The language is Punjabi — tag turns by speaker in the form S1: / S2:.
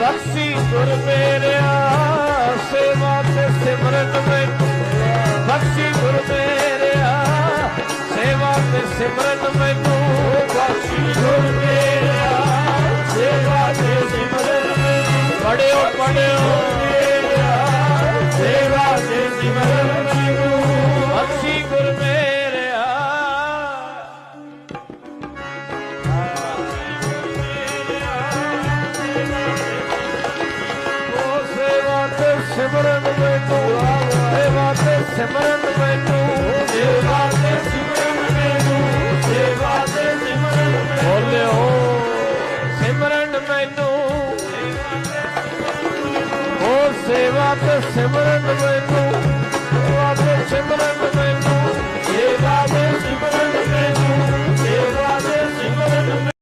S1: ਬਖਸ਼ੀ ਗੁਰ ਮੇਰਿਆ ਸੇਵਾ ਤੇ ਸਿਮਰਨ ਮੈਨੂੰ ਬਖਸ਼ੀ ਗੁਰ ਮੇਰਿਆ ਸੇਵਾ ਤੇ ਸਿਮਰਨ ਮੈਨੂੰ ਬਖਸ਼ੀ ਗੁਰ ਮੇਰਿਆ ਸੇਵਾ ਤੇ ਸਿਮਰਨ ਮੈਨੂੰ ਪੜਿਓ ਪੜਿਓ। ਸਿਮਰਨ ਮੈਨੂੰ ਸੇਵਾ ਤੇ ਸਿਮਰਨ ਮੈਨੂੰ ਸੇਵਾ ਤੇ ਸਿਮਰਨ ਮੈਨੂੰ ਸੇਵਾ ਤੇ। ਸਿਮਰਨ ਬੋਲਿਓ ਸਿਮਰਨ ਮੈਨੂੰ ਓ ਸਿਮਰਨ ਮੈਨੂੰ। ਸੇਵਾ ਤੇ ਸਿਮਰਨ ਮੈਨੂੰ